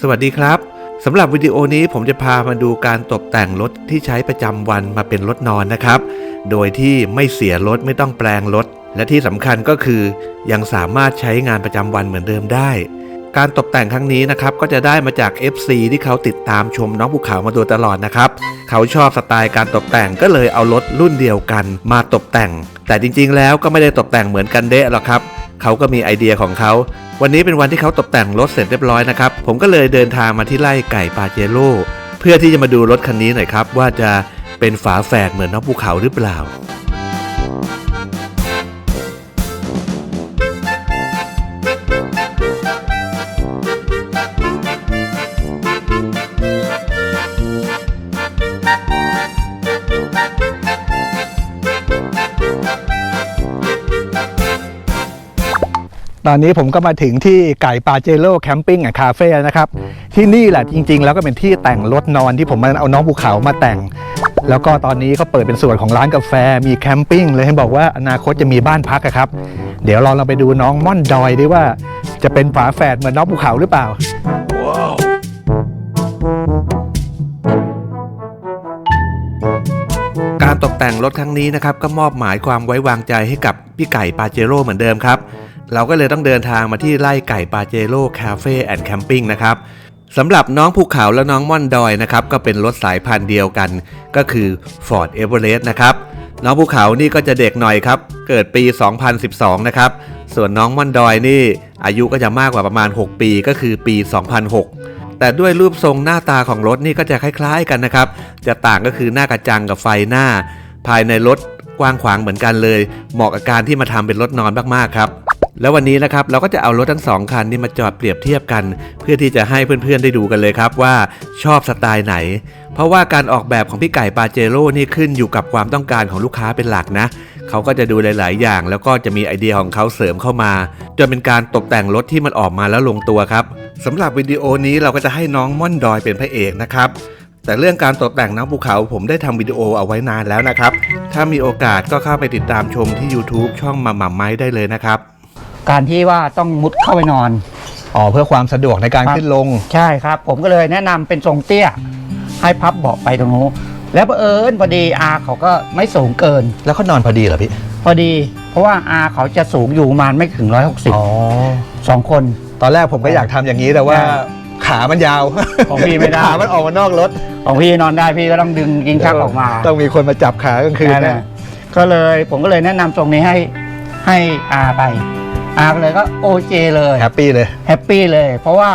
สวัสดีครับสำหรับวิดีโอนี้ผมจะพามาดูการตกแต่งรถที่ใช้ประจำวันมาเป็นรถนอนนะครับ โดยที่ไม่เสียรถไม่ต้องแปลงรถ และที่สำคัญก็คือ ยังสามารถใช้งานประจำวันเหมือนเดิมได้ การตกแต่งครั้งนี้นะครับก็จะได้มาจาก FC ที่เขาติดตามชมน้องภูเขามาโดยตลอดนะครับ เขาชอบสไตล์การตกแต่งก็เลยเอารถรุ่นเดียวกัน มาตกแต่ง แต่จริงๆแล้วก็ไม่ได้ตกแต่งเหมือนกันเดะหรอกครับ เขาก็มีไอเดียของเขา วันนี้เป็นวันที่เขาตกแต่งรถเสร็จเรียบร้อยนะครับ ผมก็เลยเดินทางมาที่ไร่ไก่ปาเจโร่เพื่อที่จะมาดูรถคันนี้หน่อยครับว่าจะเป็นฝาแฝดเหมือนน้องภูเขาหรือเปล่า ตอนนี้ผมก็มาถึงที่ไก่ปาเจโร่แคมปิ้งอะคาเฟ่นะครับ ที่นี่แหละจริง ๆ แล้วก็เป็นที่แต่งรถนอนที่ผมมาเอาน้องภูเขามาแต่ง แล้วก็ตอนนี้ก็เปิดเป็นส่วนของร้านกาแฟมีแคมปิ้งเลยให้บอกว่าอนาคตจะมีบ้านพักอะครับ เดี๋ยวเราเราไปดูน้องม่อนดอยดีว่า จะเป็นฝาแฝดเหมือนน้องภูเขาหรือเปล่าการตกแต่งรถครั้งนี้นะครับก็มอบหมายความไว้วางใจให้กับพี่ไก่ปาเจโร่เหมือนเดิมครับ เราก็เลยต้องเดินทางมาที่ไร่ไก่ปาเจโร่คาเฟ่แอนด์แคมปิ้งนะครับสำหรับน้องภูเขาและน้องม่อนดอยนะครับก็เป็นรถสายพันธุ์เดียวกัน ก็คือ Ford Everest นะครับน้องภูเขานี่ก็จะเด็กหน่อยครับ เกิดปี 2012 นะครับ ส่วนน้องม่อนดอยนี่ อายุก็จะมากกว่าประมาณ 6 ปีก็คือปี 2006 แต่ด้วยรูปทรงหน้าตาของรถนี่ก็จะคล้ายๆกันนะครับ จะต่างก็คือหน้ากระจังกับไฟหน้า ภายในรถกว้างขวางเหมือนกันเลย เหมาะกับการที่มาทำเป็นรถนอนมากๆครับ แล้ววันนี้นะครับเราก็จะเอารถทั้งสองคันนี้มาจอดเปรียบเทียบกัน เพื่อที่จะให้เพื่อนๆได้ดูกันเลยครับว่าชอบสไตล์ไหน เพราะว่าการออกแบบของพี่ไก่ปาเจโร่นี่ขึ้นอยู่กับความต้องการของลูกค้าเป็นหลักนะเขาก็จะดูหลาย ๆ อย่าง แล้วก็จะมีไอเดียของเขาเสริมเข้ามา จนเป็นการตกแต่งรถที่มันออกมาแล้วลงตัวครับสำหรับวิดีโอนี้เราก็จะให้น้องม่อนดอยเป็นพระเอกนะครับแต่เรื่องการตกแต่งน้ำภูเขาผมได้ทำวิดีโอเอาไว้นานแล้วนะครับ ถ้ามีโอกาสก็เข้าไปติดตามชมที่ YouTube ช่องมาหม่ำไม้ได้เลยนะครับ การที่ว่าต้องมุดเข้าไปนอน อ๋อเพื่อความสะดวกในการครับ ขึ้นลง ใช่ครับ ผมก็เลยแนะนำเป็นทรงเตี้ย ให้พับเบาะไปตรงนู้นแล้วบังเอิญพอดีอาเขาก็ไม่สูงเกิน แล้วเขานอนพอดีเหรอพี่ พอดี เพราะว่าอาเขาจะสูงอยู่ประมาณไม่ถึงร้อยหกสิบอ๋อสองคน ตอนแรกผมก็อยากทำอย่างนี้แต่ว่า ใช่ขามันยาวของพี่ไม่ได้ ขามันออกมานอกรถของพี่นอนได้พี่ก็ต้องดึงยิงชักออกมาต้องมีคนมาจับขากลางคืนนั่นแหนะละก็เลยผมก็เลยแนะนำทรงนี้ให้ให้อาไป อาก็เลยก็โอเจเลยแฮปปี้เลยแฮปปี้เลย เพราะว่า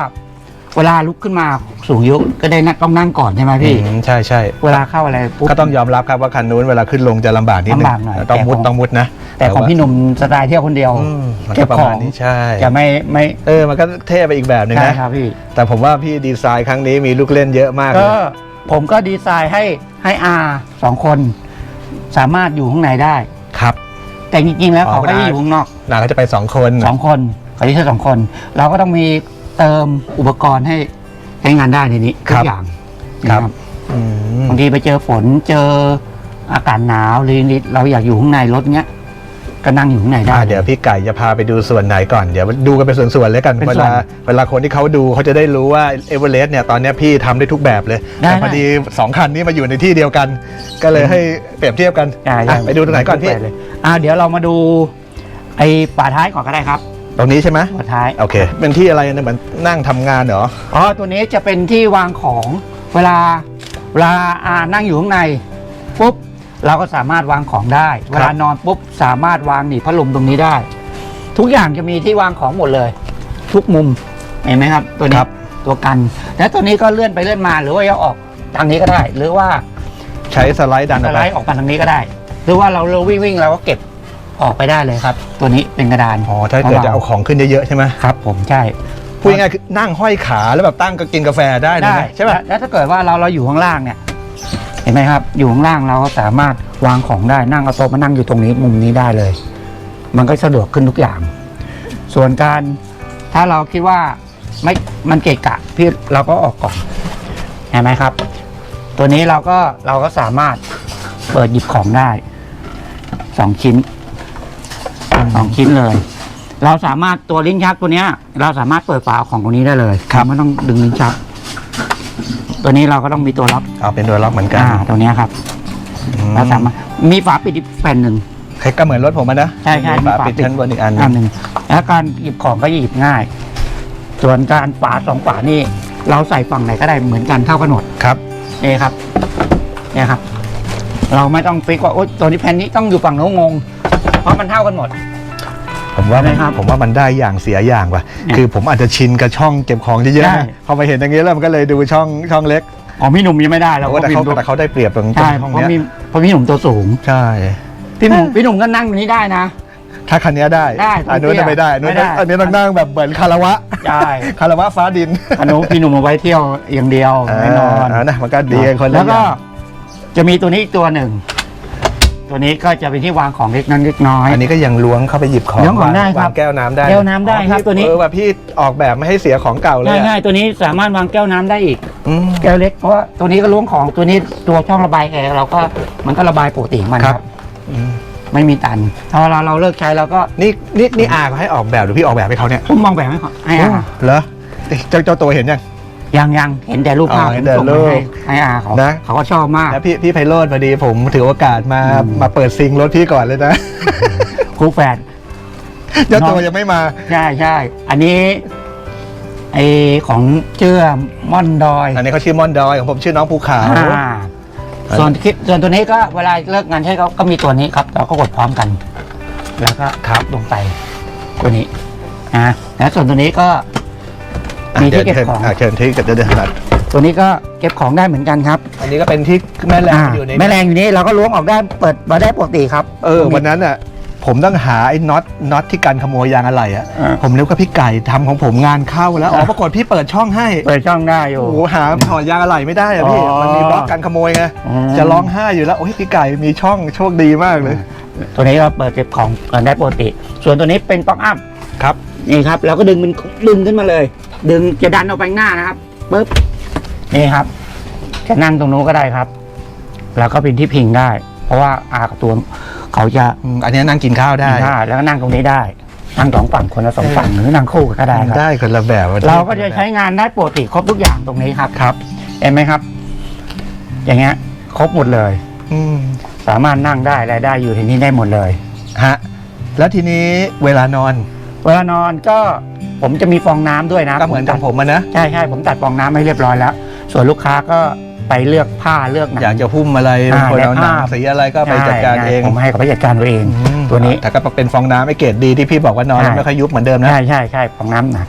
เวลาลุกขึ้นมาสูงอายุก็ได้นั่งต้องนั่งก่อนใช่ไหมพี่อืมใช่ใช่เวลาเข้าอะไรปุ๊บก็ต้องยอมรับครับว่าคันนู้นเวลาขึ้นลงจะลำบากนิดนึงลำบากหน่อยต้องมุดแต่ของต้องมุดนะ แต่ของพี่หนุ่มสไตล์เที่ยวคนเดียวอืมมันเก็ก็บประขอมาณงนี้ใช่จะไม่ไม่เออมันก็เท่ไปอีกแบบหนึ่งใช่นะครับพี่แต่ผมว่าพี่ดีไซน์ครั้งนี้มีลูกเล่นเยอะมากเลก็ยผมก็ดีไซน์ให้ให้อาสองคน สามารถอยู่ข้างในได้ครับ แต่จริงๆแล้วอ๋อเขาก็ได้ จะอยู่ข้างนอกนาก็จะไปสองคนสองคนเขาจะแค่สองคน เราก็ต้องมีเติมอุปกรณ์ให้ใช้งานได้ในนี้ทุกอย่างครับนะอืมบางทีไปเจอฝนเจออากาศหนาวหรือเราอยากอยู่ข้างในรถเงี้ย ก็นั่งอยู่ข้างในได้ อ่าเดี๋ยวพี่ไก่จะพาไปดูส่วนไหนก่อน เดี๋ยวดูกันเป็นส่วนๆเลยกัน เป็นเวส่วนลาเวลาคนที่เขาดูเขาจะได้รู้ว่าเอเวอเรสต์เนี่ยตอนเนี้ยพี่ทำได้ทุกแบบเลย ได้แต่พอดีสองคันนี้มาอยู่ในที่เดียวกัน ก็เลยให้เปรียบเทียบกันใช่อะไปดูตรงไหนก่อนพี่ปเลย อ่าเดี๋ยวเรามาดูไอ้ฝาท้ายก่อนก็ได้ครับตรงนี้ใช่ไหมฝาท้าย โอเค เป็นที่อะไรเนี่ยเหมือนนั่งทำงานเหรอ อ๋อ ตัวนี้จะเป็นที่วางของเวลาเวลาอานั่งอยู่ข้างในปุ๊บเราก็สามารถวางของได้ เวลานอนปุ๊บสามารถวางหนีบพัดลมตรงนี้ได้ ทุกอย่างจะมีที่วางของหมดเลย ทุกมุมเห็นไหมครับ ตัวนี้ครับ ตัวกัน แล้วตัวนี้ก็เลื่อนไปเลื่อนมาหรือว่าจะออกทางนี้ก็ได้ หรือว่าใช้สไลด์ดันอสอกไลไปด์ออกมาทางนี้ก็ได้ห รือว่าเราเราวิ่งวิ่งเราก็เก็บออกไปได้เลยครับ ตัวนี้เป็นกระดานอ๋อถ้าเกิดจะเอาของขึ้นเยอะๆใช่ไหมครับ ผมใช่พูดง่ายๆคือนั่งห้อยขาแล้วแบบตั้งก็กินกาแฟได้เลยได้นะใช่ป่ะแล้วแล้วถ้าเกิดว่าเราเราอยู่ข้างล่างเนี่ย เห็นไหมครับ อยู่ข้างล่างเราก็สามารถวางของได้นั่งเอาโต๊ะมานั่งอยู่ตรงนี้มุมนี้ได้เลย มันก็สะดวกขึ้นทุกอย่าง ส่วนการถ้าเราคิดว่าไม่มันเกะกะพี่เราก็ออกก่อนเห็นไหมครับ ตัวนี้เราก็เราก็สามารถเปิดหยิบของได้ สองชิ้นสองชิ้นเลย เราสามารถตัวลิ้นชักตัวเนี้ย เราสามารถเปิดฝาของตรงนี้ได้เลยครับไม่ต้องดึงลิ้นชัก ตัวนี้เราก็ต้องมีตัวล็อกเอาเป็นตัวล็อกเหมือนกันอ่าตัวเนี้ยครับอืเราสามารถมีฝาปิดอีกแผ่นหนึ่งคล้ายก็เหมือนรถผมอะนะใช่ใช่มีฝามีฝาปิดปิดชั้นบนอีกอันหอันหนึงนึ่งแล้วการหยิบของก็หยิบง่าย ส่วนการฝาสองฝานี่ เราใส่ฝั่งไหนก็ได้เหมือนกันเท่ากันหมดครับ นี่ครับเนี่ยครับ เราไม่ต้องฟิกว่าโอ๊ยตัวนี้แผ่นนี้ต้องอยู่ฝั่งโน้นงง เพราะมันเท่ากันหมด ผมว่ามันนะครับผมว่ามันได้อย่างเสียอย่างว่ะเนี่ยคือผมอาจจะชินกับช่องเก็บของเยอะใช่ๆนะพอมาเห็นอย่างนี้แล้วมันก็เลยดูช่องช่องเล็กของพี่หนุ่มยังไม่ได้เราโอ้ก็แต่พิมเขาพ์ดูแต่เขาได้เปรียบตรงใช่ช่เพองราะเนี้ยมีเพราะพี่หนุ่มตัวสูง ใช่ พี่หนุ่มพี่หนุ่มก็นั่งตรงนี้ได้นะ ถ้าคันนี้ได้ได้อันนู้นเตี้ยไม่ได้อันนู้นไม่ได้ อันนี้ต้องนั่งแบบเหมือนคารวะใช่คารวะฟ้าดินอันนู้นพี่หนุ่มเอาไว้เที่ยวอย่างเดียวแน่นอนานะมันก็ดีกันคนละแล้วก็อย่าง จะมีตัวนี้อีกตัวหนึ่ง ตัวนี้ก็จะเป็นที่วางของเล็กนั้นเล็กน้อย อันนี้ก็ยังล้วงเข้าไปหยิบของล้วงของได้วาครับวางแก้วน้ำได้แก้วน้ำได้ครับอ๋อพี่ตัวนี้ เออแบบพี่ออกแบบไม่ให้เสียของเก่าเลยง่ายอะง่ายๆตัวนี้สามารถวางแก้วน้ำได้อีก อืม แก้วเล็กเพราะว่าตัวนี้ก็ล้วงของตัวนี้ตัวช่องระบายแอร์เราก็มันก็ระบายปกติของมันคครัรับ บ อืมไม่มีตันถ้าเวลาเราเลิกใช้เราก็นี่นี่นี่อาเขาให้ออกแบบหรือพี่ออกแบบให้เขาเนี่ยผมมองแบบให้เขาให้อาเหรอเจ้าเจ้าตัวเห็นยัง ยังยังเห็นแต่รูปภาพอ๋อเห็นแต่ผมส่งรูไปปให้ให้อาเขานะ เขาก็ชอบมากแล้วพี่พี่ไพโรธพอดีผมถือโอกาสมาอืมมาเปิดซิงรถพี่ก่อนเลยนะครูแฝด เจ้าตัวน้องยังไม่มา ใช่ใช่ อันนี้ไอของเชื่อม่อนดอยอันนี้เขาชื่อม่อนดอยของผมชื่อน้องภูเขา อ่าส่วนคลิปส่วนตัวนี้ก็เวลาเลิกงานใช้ก็ก็มีตัวนี้ครับ เราก็กดพร้อมกัน แล้วก็ครับลงไปตัวนี้นะแล้วส่วนตัวนี้ก็ มีที่เก็บของะเชิญที่เก็บเดินถนัดตัวนี้ก็เก็บของได้เหมือนกันครับอันนี้ก็เป็นที่แม่แรงอ่าอยู่ในแม่แรงอยู่นี้เราก็ล้วงออกได้เปิดมาได้ปกติครับเออวันนั้นอะผมต้องหาไอ้น็อตน็อตที่กันขโมยยางอะไรอะอ่าผมนึกว่าพี่ไก่ทำของผมงานเข้าแล้วอ๋อปรากฏพี่เปิดช่องให้เปิดช่องได้อยู่โอ้โหหาถอดยางอะไรไม่ได้อะพี่อ๋อ มันมีบล็อกกันขโมยไงอืมจะร้องไห้อยู่แล้วโอ้ยพี่ไก่มีช่องโชคดีมากเลย ตัวนี้ก็เปิดเก็บของกันได้ปกติ ส่วนตัวนี้เป็นป๊อกอัพครับ นี่ครับ เราก็ดึงมันดึงขึ้นมาเลย ดึงจะดันออกไปข้างหน้านะครับปึ๊บนี่ครับ จะนั่งตรงนู้นก็ได้ครับ แล้วก็เป็นที่พิงได้ เพราะว่าอากับตัวเขาจะอืมอันนี้นั่งกินข้าวได้พิงได้แล้วก็นั่งตรงนี้ได้นั่งสองฝั่งคนละสองฝั่งหรือนั่งคู่ก็ได้ครับ ได้คนละแบบเราก็จะใช้งานได้ปกติครบทุกอย่างตรงนี้ครับครับเห็นไหมครับ อย่างเงี้ยครบหมดเลย อืมสามารถนั่งได้อะไรได้อยู่ที่นี่ได้หมดเลย ฮะ แล้วทีนี้เวลานอน เวลานอนก็ผมจะมีฟองน้ำด้วยนะก็เหมือนกับตัดผมอะนะใช่ใช่ผมตัดฟองน้ำให้เรียบร้อยแล้ว ส่วนลูกค้าก็ไปเลือกผ้าเลือกหนัอยากจะหุ้มอะไรอ่าคนเอาหนังและภาพ สีอะไรก็ไปจัดการใช่เองผมให้กับไปจัดการตัวเองอืมตัวนี้ แต่ก็เป็นฟองน้ำไอเกรดดีที่พี่บอกว่านอนใช่ แล้วไม่ค่อยยุบเหมือนเดิมนะ ใช่ใช่ใช่ฟองน้ำนะ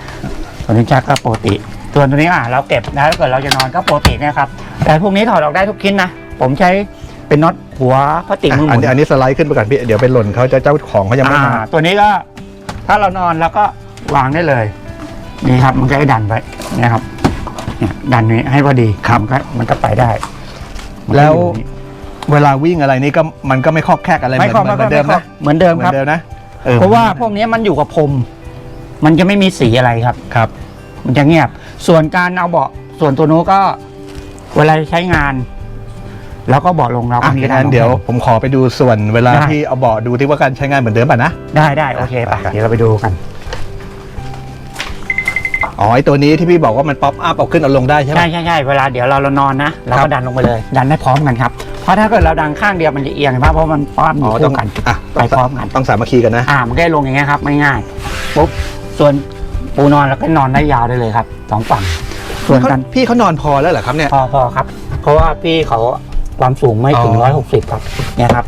ตัวนี้ชักก็ปกติส่วนตัวนี้อะเราเก็บนะถ้าเกิดเราจะนอนก็ปกติเนะครับ แต่พวกนี้ถอดออกได้ทุกชิ้นนะ ผมใช้เป็นน็อตหัวพลาสติกมือหอันมุนนี้อันนี้สไลด์ขึ้นไปก่อนพี่ เดี๋ยวไปหล่นเขาจะเจ้าของเขายังไม่มาอ่าตัวนี้ก็ ถ้าเรานอนแล้วก็วางได้เลย นี่ครับมันก็ให้ดันไว้นะครับเนี่ยดันนี้ให้พอดีครับมันก็มันก็ไปได้มันก็แล้ว อยู่อย่างนี้ เวลาวิ่งอะไรนี่ก็มันก็ไม่คอกแคกอะไรเหไม่มือนครอบเหมืไม่อนครอบเดิมไม่ครอนะบเหมือนเดิมเหมืคอรับนเดิมนะออเพราะว่าพวกนี้มันอยู่กับพรมมันจะไม่มีสีอะไรครับ ครับ มันจะเงียบ ส่วนการเอาเบาะส่วนตัวนู้นก็ เวลาใช้งาน แล้วก็เบาะลงเราก็อะมีงั้นเดี๋ยวผมขอไปดูส่วนเวลาได้ที่เอาเบาะดูที่ว่าการใช้งานเหมือนเดิมป่ะนะ ได้ได้โอเคไปไปครับเดี๋ยวเราไปดูกันอ๋อไอตัวนี้ที่พี่บอกว่ามันป๊อปอัพเอาขึ้นเอาลงได้ใช่ไหมใช่ใช่ใช่เวลาเดี๋ยวเราเรานอนนะเราครัก็บดันลงไปเลย ดันได้พร้อมกันครับเพราะถ้าเกิดเราดันข้างเดียวมันจะเอียงเห็นปะเพราะมันป้อนออ๋อยู่ต้อคู่งกันอะไปพร้อมกันต้องสามัคคีกันนะอ่ามันก็ได้ลงอย่างเงี้ยครับไม่ง่ายปุ๊บส่วนปูนอนแล้วก็นอนได้ยาวได้เลยครับสองฝั่งส่วนกันพี่เขานอนพอแล้วเหรอครับเนี่ยพอพอครับ เพราะว่าพี่เขา ความสูงไม่ถึง อ๋ร้ออยหกสิบครับเนี่ยครับ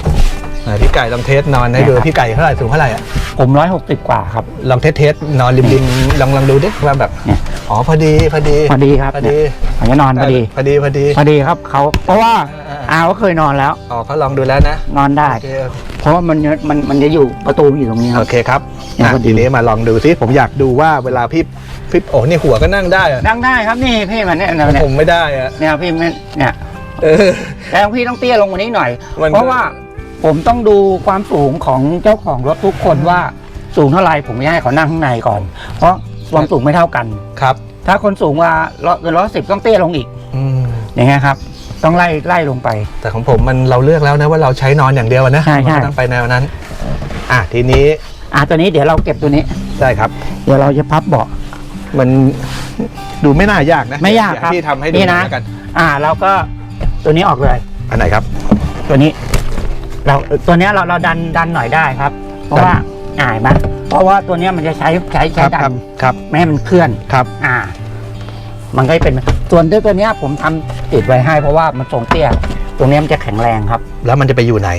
ไหนพี่ไก่ลองเทสนอนให้ดูเนี่ยครับพี่ไก่เท่าไหร่สูงเท่าไหร่อะผมร้อยหกสิบกว่าครับ ลองเทสเทสนอนริมริมลองลองดูดิว่าแบบเนี่ย อ๋อพอดีพอดีพอดีครับพอเนี่ดียผมจะนอนพอดี พอดีพอดี พอดีครับเขาเพราะว่าอ่าอาก็เคยนอนแล้ว อ๋อเขาลองดูแล้วนะนอนได้ โอเคเพราะว่ามันมันมันจะอยู่ประตูมันอยู่ตรงนี้คโอรับเคครับเนี่ยอะพอดี ทีนี้มาลองดูซิผมอยากดูว่าเวลาพี่พี่โอ้นี่หัวก็นั่งได้อะนั่งได้ครับนี่พี่มันเนี่ยเนี่ยผมไม่ได้อะเนี่ยพี่ไม่เนี่ย เออ แต่ของพี่ต้องเตี้ยลงกว่านี้หน่อย มันก็เพราะว่าผมต้องดูความสูงของเจ้าของรถทุกคนว่าสูงเท่าไหร่ผมไม่ให้เขานั่งข้างในก่อน เพราะความสูงไม่เท่ากัน ครับ ถ้าคนสูงกว่าร้อยเกินร้อยสิบต้องเตี้ยลงอีกอืม อย่างเงี้ยครับ ต้องไล่ไล่ลงไป แต่ของผมมันเราเลือกแล้วนะว่าเราใช้นอนอย่างเดียวอะนะใช่ใช่ มันก็ต้องไปแนวนั้น อะทีนี้อะตัวนี้เดี๋ยวเราเก็บตัวนี้ ได้ครับ เดี๋ยวเราจะพับเบาะ มันดูไม่น่า ยากนะไม่ยากครับเดี๋วพี่ทำให้ดูนี่นะ แล้วกัน อ่าเราก็ ตัวนี้ออกเลย อันไหนครับ ตัวนี้ เราตัวเนี้ยเราเราดันดันหน่อยได้ครับ เพราะดันว่าอ่ายมาเพราะว่าตัวเนี้ยมันจะใช้ใช้ใช้ครับดัครับนครับไม่ให้มันเคลื่อน ครับอ่า มันก็จะเป็นส่วนด้วยตัวเนี้ยผมทำติดไว้ให้ เพราะว่ามันทรงเตี้ยตรงเนี้ยมันจะแข็งแรงครับ แล้วมันจะไปอยู่ไหน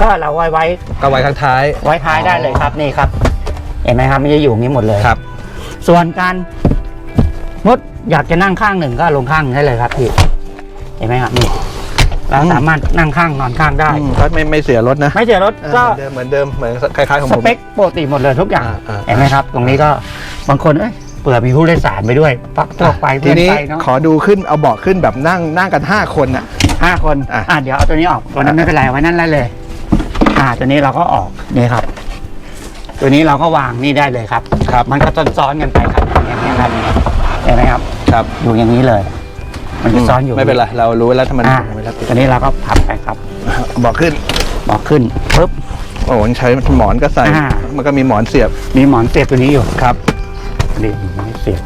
ก็เราไว้ไว้ก็ไว้ข้างท้ายไว้ท้ายได้เลยครับนี่ครับ เห็นไหมครับมันจะอยู่อย่างนี้หมดเลย ครับ ส่วนการมดอยากจะนั่งข้างหนึ่งก็ลงข้างได้เลยครับพี่ เห็นไหมครับนี่เราอืมสามารถนั่งข้างนอนข้างได้อืมก็ไม่ไม่เสียรถนะ ไม่เสียรถเออก็เหมือนเดิมเหมือนเดิมเหมือนคล้ายๆของสผมเปคปกติหมดเลยทุกอย่างอ่าอ่าเห็นไหมครับ ตรงนี้ก็บางคนเอ้ยเผื่อมีผู้โดยสารไปด้วยปักตัวไปทีเพื่อนนี้ไปเนาะขอดูขึ้นเอาเบาะขึ้นแบบนั่งนั่งกัน 5 คนอะห้าคนอะอะเดี๋ยวเอาตัวนี้ออกตัวนั้นไม่เป็นไรไว้นั่นได้เลย อ่าตัวนี้เราก็ออกนี่ครับ ตัวนี้เราก็วางนี่ได้เลยครับครับ มันก็ซ้อนๆกันไปครับอย่างนี้ยครับเห็นไหมครับ ครับอยู่อย่างนี้เลย มันจะซ้อนอยู่ไม่เป็นไรเรารู้แล้วถ้ามันอ่าไม่รับตัวนี้เราก็พับไปครับเบาะขึ้นบอกขึ้นปุ๊บโอ้โหใช้หมอนก็ใส่ อ่ามันก็มีหมอนเสียบมีหมอนเสียบตัวนี้อยู่ครับนี่หมอนเสียบ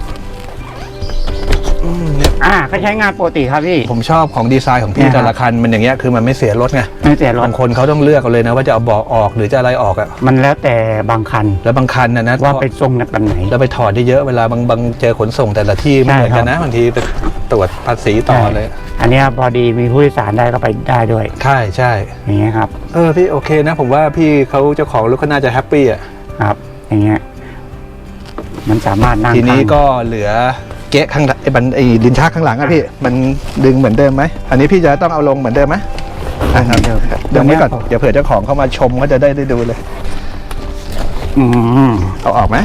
อืมเนี่ยอ่าก็ใช้งานปกติครับพี่ ผมชอบของดีไซน์ของพี่เนี่ยแต่ละคันมันอย่างเงี้ยคือมันไม่เสียรถไงไม่เสียรถบางคนเขาต้องเลือกเอาเลยนะว่าจะเอาเบาะออกหรือจะอะไรออกอะมันแล้วแต่บางคันแล้วบางคันนะนะว่าไปทรงแบบไหนแล้วไปถอดได้เยอะเวลาบางบางเจอขนส่งแต่ละที่ไม่เหมือนกันนะบางทีไปตรวจภาษีต่อเลย อันเนี้ยพอดีมีผู้โดยสารได้ก็ไปได้ด้วย ใช่ใช่อย่างเงี้ยครับเออพี่โอเคนะ ผมว่าพี่เขาเจ้าของรถเขาน่าจะแฮปปี้อะครับ อย่างเงี้ยมันสามารถนั่งทีนี้ข้างก็เหลือ เก๊ะข้างหลังไอ้บันไอ้ลิ้นชักข้างหลังอะพี่มันดึงเหมือนเดิมไหมอันนี้พี่จะต้องเอาลงเหมือนเดิมไหมอะครับเดิมเดี๋ยวไว้ก่อนเดี๋ยวเผื่อเจ้าของเข้ามาชมเขาจะได้ได้ดูเลย อืมเอาออกไหม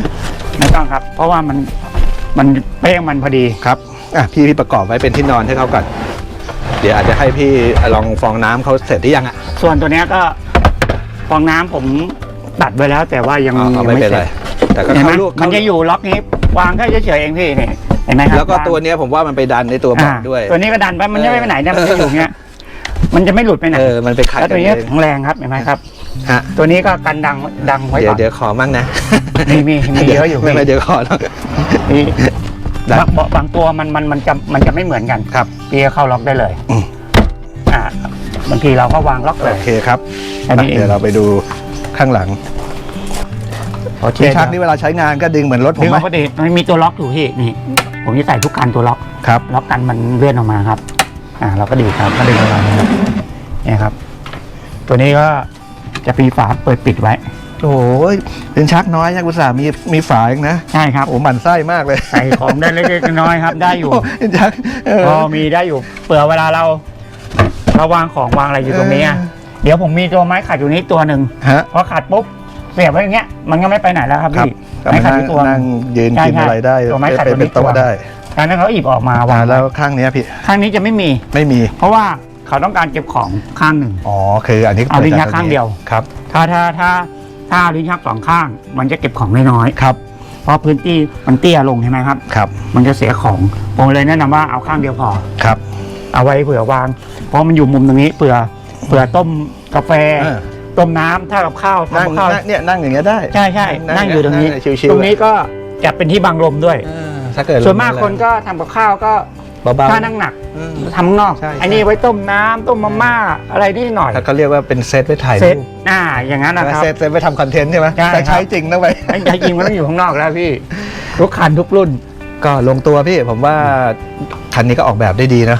ไม่ต้องครับ เพราะว่ามันมันเป้งมันพอดีครับอะพี่พี่ประกอบไว้เป็นที่นอนให้เขาก่อน เดี๋ยวอาจจะให้พี่ลองฟองน้ำเขาเสร็จที่ยังอะส่วนตัวเนี้ยก็ฟองน้ำผมตัดไว้แล้ว แต่ว่ายังอ๋อยังไม่ไม่เป็นเสไรร็จแต่ก็เห็นไหมเข้าลูกมันจะอยู่ล็อกนี้วางแค่เฉยๆเองพี่นี่ เห็นไหมครับแล้วก็างตัวเนี้ยผมว่ามันไปดันในตัวบออ่าดด้วย ตัวนี้ก็ดันไปมันจะไม่ไปไหนนะมันจะอยู่อย่างเงี้ยมันจะไม่หลุดไปไหนเออมันไปขัดแล้วกัตันวเอนี้งแข็งแรงครับเห็นไหมครับฮะตัวนี้ก็กันดังดังไว้เดี๋ยก่วอนเดี๋ยวขอมั่งนะมีมีมีเยอะอยู่ไม่พี่ไม่เดี๋ยวขอแล้วนี่ได้บางบางบางตัวมันมันมันจะมันจะไม่เหมือนกันครับพี่ก็เข้าล็อกได้เลยอืมอ่าบางทีเราก็วางล็อกเลโอยเคครับอันนี้เองเดี๋ยวเราไปดูข้างหลังโอเคลิ้นชักนี่เวลาใช้งานก็ดึงเหมือนรถผดึมงไหมปกติมันมีตัวล็อกอยู่พี่นี่ ผมจะใส่ทุกคันตัวล็อกครับล็อกกันมันเลื่อนออกมาครับ อ่าเราก็ดีดครับก็ดึงออกมาเนี่ยครับ ตัวนี้ก็จะมีฝาเปิดปิดไว้ โอ้ยลิ้นชักน้อยนะกุศลาห์มีมีฝาเองนะใช่ครับโอ้หมันไส้มากเลยใส่ของได้เล็กๆน้อยๆครับ ได้อยู่โลิ้นชักเออ พอมีได้อยู่เผื่อเวลาเราเราวางของวางอะไรอยู่ตรงนี้อะเออเดี๋ยวผมมีตัวไม้ขัดอยู่นี้ตัวหนึ่งฮะ พอขัดปุ๊บ เสียบไว้อย่างเงี้ยมันก็ไม่ไปไหนแล้วครับครับพี่ก็ไม้มาขัดนั่งที่ตัวนั่งยืนใช่กินใช่อะไรได้ตัวไม้ขัดเป็นเป็นตัวนี้โต๊ะตัวได้ดังนั้นเขาหยิบออกมาวาอ่างแล้วข้างเนี้ยพี่ข้างนี้จะไม่มี ไม่มี เพราะว่าเขาต้องการเก็บของข้างหนึ่ง อ๋อคืออันนี้เอาลิ้นชักปิจข้างเดียว ครับถ้าถ้าถ้าถ้าลิ้นชักสองข้าง มันจะเก็บของน้อยครับๆเพราะพื้นที่มันเตี้ยลงใช่ไหมครับ ครับมันจะเสียของผมเลยแนะนำว่าเอาข้างเดียวพอ ครับ เอาไว้เผื่อวาง เพราะมันอยู่มุมตรงนี้เผื่อเผื่อต้มกาแฟ เออ ต้มน้ำถ้ากับข้าวนั่งทำกับข้าว นั่งเนี่ยนั่งอย่างเงี้ยได้ใช่ใช่นั่งอยู่ตรงนี้ ชิวๆตรงนี้ก็จะเป็นที่บังลมด้วยเออถ้าเกิดส่วนมากคนก็ทำกับข้าวก็เบาๆ ถ้านั่งหนักอืมทำข้างนอก ใช่ใช่ไอ้นี่ไว้ต้มน้ำต้มมาม่าอะไรนิดหน่อยถ้าเขาเรียกว่าเป็นเซตไว้ถ่ายเซรูตปอ่าอย่างนั้นนะครับ เซตเซตไว้ทำคอนเทนต์ใช่ไหมใช่ครับ แต่ใช้จริงนะไปไอ้ใจจริงมันต้องอยู่ข้างนอกแล้วพี่ทุกคันทุกรุ่น ก็ลงตัวพี่ผมว่าคันนี้ก็ออกแบบได้ดีนะ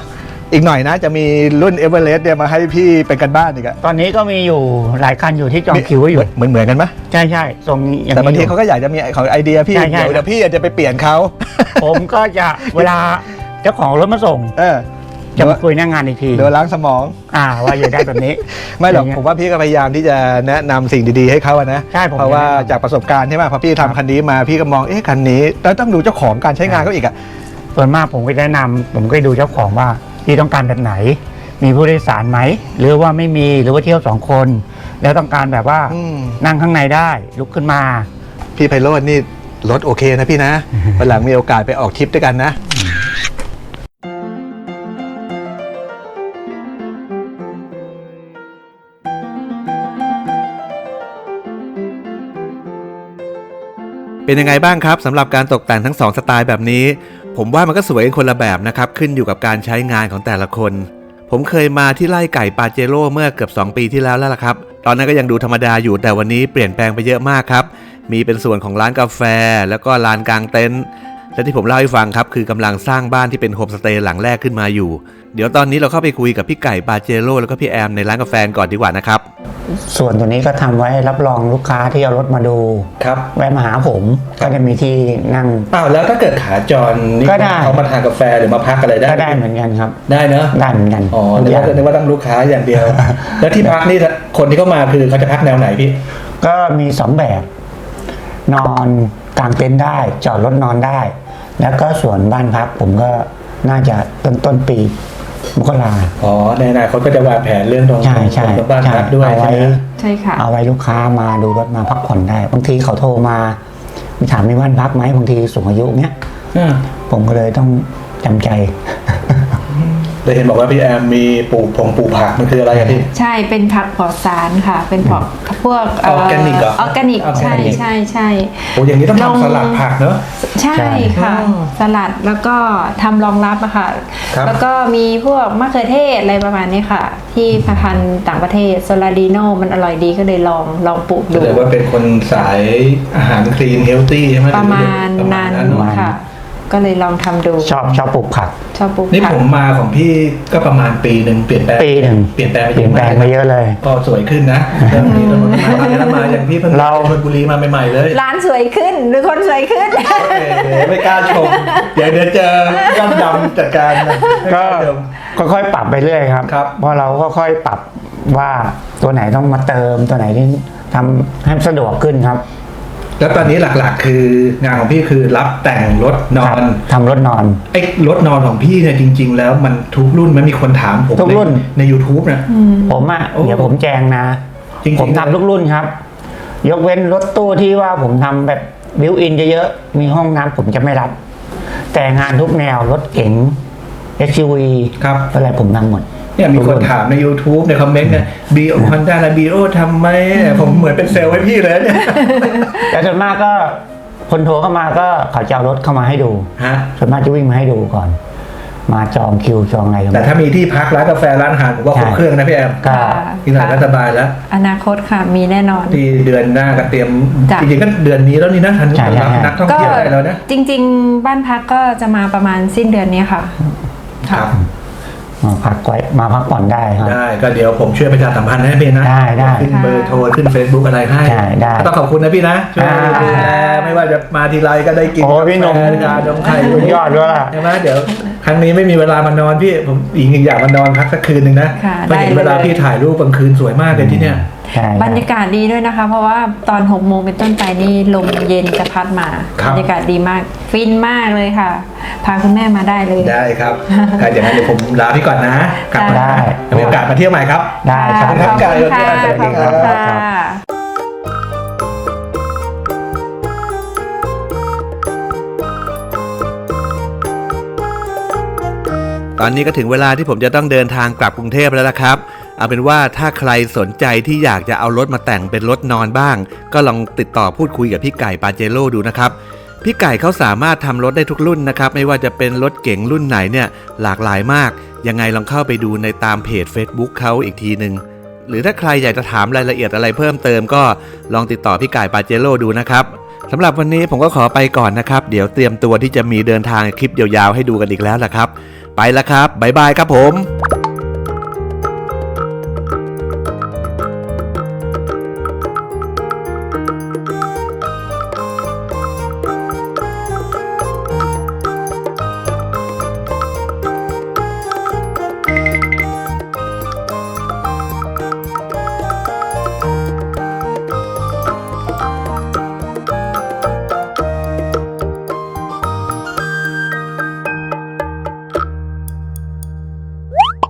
อีกหน่อยนะจะมีรุ่นเอเวอเรสต์เนี่ยมาให้พี่เป็นกันบ้านอีกอะตอนนี้ก็มีอยู่หลายคันอยู่ที่จองคิวไว้อยู่ เหมือนเหมือนกันไหมใช่ใช่ทรงอย่างแต่บางนี้ทีอยู่เขาก็อยากจะมีของไอเดียพี่ใช่ใช่ เดี๋ยวเดี๋ยวพี่อาจจะไปเปลี่ยนเขาผมก็จะเวลาเจ้าของรถมาส่ง เออจะมาคุยหน้างานอีกที เดี๋ยวล้างสมอง อ่าว่าอยากได้แบบนี้ ไม่หรอกอย่างเงี้ยผมว่าพี่ก็พยายามที่จะแนะนำสิ่งดีๆให้เขาอะนะใช่ผมเพราะว่าแนะนำจากประสบการณ์ใช่ไหมพอพี่ครัทำบคันนี้มาพี่ก็มองเอ๊ะคันนี้แล้วต้องดูเจ้าของการใช้งานเขาอีกอะส่วนมากผมก็แนะนำผมก็ดูเจ้าของว่า พี่ต้องการแบบไหน มีผู้โดยสารไหม หรือว่าไม่มีหรือว่าเที่ยวสองคน แล้วต้องการแบบว่าอืม นั่งข้างในได้ลุกขึ้นมา พี่ไพโรจน์นี่รถโอเคนะพี่นะ วันหลังมีโอกาสไปออกทริปด้วยกันนะ เป็นยังไงบ้างครับสำหรับการตกแต่งทั้งสองสไตล์แบบนี้ ผมว่ามันก็สวยคนละแบบนะครับ ขึ้นอยู่กับการใช้งานของแต่ละคน ผมเคยมาที่ไร่ไก่ปาเจโร่เมื่อเกือบ 2 ปีที่แล้วแล้วล่ะครับ ตอนนั้นก็ยังดูธรรมดาอยู่แต่วันนี้เปลี่ยนแปลงไปเยอะมากครับ มีเป็นส่วนของร้านกาแฟ แล้วก็ลานกลางเต็นท์และที่ผมเล่าให้ฟังครับคือกำลังสร้างบ้านที่เป็นโฮมสเตย์หลังแรกขึ้นมาอยู่ เดี๋ยวตอนนี้เราเข้าไปคุยกับพี่ไก่ปาเจโร่แล้วก็พี่แอมในร้านกาแฟก่อนดีกว่านะครับ ส่วนตัวนี้ก็ทำไว้รับรองลูกค้าที่เอารถมาดูครับแวะมาหาผมก็จะมีที่นั่งอ้าวแล้วถ้าเกิดขาจรนี่ก็ได้เขามาทานกาแฟหรือมาพักอะไรได้ก็ได้เหมือนกันครับ ได้เนอะได้เหมือนกันอ๋อทุนึกกอย่าว่างนึกว่าต้องลูกค้าอย่างเดียว แล้วที่พักนี่คนที่เข้ามาคือเขาจะพักแนวไหนพี่ ก็มีสองแบบ นอนกลางเต็นท์ได้ จอดรถนอนได้ แล้วก็ส่วนบ้านพักผมก็น่าจะต้นต้นปี มกราอ๋อในอนาคตก็จะวางแผนเรื่องตรงใช่ใช่ตรงบ้านใช่พักด้วยเอาใช่ไว้ไหมใช่ค่ะเอาไว้ลูกค้ามาดูรถมาพักผ่อนได้บางทีเขาโทรมาถามมีบ้านพักไหมบางทีสูงอายุเนี้ยอืมผมก็เลยต้องจำใจ เลยเห็นบอกว่าพี่แอมมีปลูกผงปลูกผักมันคืออะไรอะพี่ ใช่เป็นผักปลอดสารค่ะ เป็นผักพวกออร์แกนิกเหรอออร์แกนิกออร์แกใช่นิกใช่ใช่โอ้อย่างนี้ต้องลงทำสลัดผักเนอะ ใช่ค่ะ อ๋อสลัดแล้วก็ทำรองรับอะค่ะ ครับ แล้วก็มีพวกมะเขือเทศอะไรประมาณนี้ค่ะ ที่พันธุ์ต่างประเทศโซลาดิโนมันอร่อยดีก็เลยลองลองปลูกแสดูดงว่าเป็นคนสายอาหารคลีนเฮลตี้ใช่ไหมประมาณประมานั้ณนนั้นเนอะ ค่ะ ก็เลยลองทำดู ชอบชอบปลูกผัก ชอบปลูกนี่ผักผมมาของพี่ก็ประมาณปีหนึ่งเปลี่ยนแปลงปีหนึ่ง เปลี่ยนแปลงไปเปลี่ยนแปลงไปเยอะเลย ก็สวยขึ้นนะเริ่มมีถนนมาพัฒนามาอย่างพี่เพิ่งเรา ชลบุรีมาใหม่ๆเลยร้านสวยขึ้นหรือคนสวยขึ้น เอ้ยไม่กล้าชมเดี๋ยวเดี๋ยวเจอย่ำดำจัดการนะก็ไม่ล้าชม ค่อยๆปรับไปเรื่อยครับ ครับ เพราะเราก็ค่อยปรับว่าตัวไหนต้องมาเติมตัวไหนที่ทำให้สะดวกขึ้นครับ แล้วตอนนี้หลักๆ คืองานของพี่คือรับแต่งรถนอครับนทำรถนอนไอ้รถนอนของพี่เนี่ยจริง ๆ แล้วมันทุกรุ่นมันมีคนถามผมทุกรุ่นในใน YouTube นะ ผมอะโอ้เดี๋ยวผมแจงนะ จริงๆ ผมทำทุกรุ่นครับ ยกเว้นรถตู้ที่ว่าผมทำแบบบิวอินเยอะๆ มีห้องน้ำผมจะไม่รับ แต่งานทุกแนวรถเก๋ง SUV ครับอะไรผมทำหมด เนี่ยมีคนถามใน YouTube ในคอมเมนต์เนี่ยบีโอฮอนด้าและบีโอทำไหมผมเหมือนเป็นเซลล์ให้พี่เลยเนี่ยแต่ส่วนมากก็คนโทรเข้ามาก็เขาจะเอารถเข้ามาให้ดูฮะส่วนมากจะวิ่งมาให้ดูก่อน มาจองคิวจองอะไรกันแต่ถ้ามีที่พักร้านกาแฟร้านอาหารผมว่าครบเครื่องนะพี่แอมก็ที่ไหนก็สบายแล้ว อนาคตค่ะมีแน่นอน ที่เดือนหน้าก็เตรียมจ้ะจริงๆก็เดือนนี้แล้วนี่นะทันใช่ใช่รับนักท่องก็เที่ยวได้แล้วนะจริง ๆ บ้านพักก็จะมาประมาณสิ้นเดือนนี้ค่ะ ครับมา พักไว้มาพักผ่อนได้ครับ ได้ก็เดี๋ยวผมช่วยประชาสัมพันธ์ให้พี่นะได้ได้ขึ้นเบอร์โทรขึ้น Facebook อะไรให้ได้ได้ก็ต้องขอบคุณนะพี่นะช่วยอ่าดูแลไม่ว่าจะมาทีไรก็ได้กินโอ้พี่หนุ่มกาแฟชานมไข่สุดยอดด้วยล่ะใช่ไหมเดี๋ยว ครั้งนี้ไม่มีเวลามานอนพี่ผมอีกหนึ่งอยากมานอนพักสักคืนหนึ่งนะค่ะเพราะเห็นได้เลย เวลาพี่ถ่ายรูปกลางคืนสวยมากเลยที่เนี่ย ใช่บรรยากาศดีด้วยนะคะ เพราะว่าตอน6โมงเป็นต้นไปนี่ลมเย็นจะพัดมาครับ บรรยากาศดีมาก ฟินมากเลยค่ะ พาคุณแม่มาได้เลย ได้ครับถ้าอย่างนั้นเดี๋ยวผมลาพี่ก่อนนะกลับมาได้มีโอกาสมาเที่ยวใหม่ครับ ได้ครับขอบคุณครับ ขอบคุณค่ะสวัสขดีอบครัคุบณค่ะ อนนี้ก็ถึงเวลาที่ผมจะต้องเดินทางกลับกรุงเทพแล้วละครับ เอาเป็นว่าถ้าใครสนใจที่อยากจะเอารถมาแต่งเป็นรถนอนบ้าง ก็ลองติดต่อพูดคุยกับพี่ไก่ปาเจโร่ดูนะครับพี่ไก่เขาสามารถทำรถได้ทุกรุ่นนะครับ ไม่ว่าจะเป็นรถเก๋งรุ่นไหนเนี่ยหลากหลายมาก ยังไงลองเข้าไปดูในตามเพจ Facebook เขาอีกทีหนึ่งหรือถ้าใครอยากจะถามรายละเอียดอะไรเพิ่มเติมก็ลองติดต่อพี่ไก่ปาเจโร่ดูนะครับสำหรับวันนี้ผมก็ขอไปก่อนนะครับ เดี๋ยวเตรียมตัวที่จะมีเดินทางคลิปยาวๆให้ดูกันอีกแล้วล่ะครับ ไปแล้วครับบ๊ายบายครับผม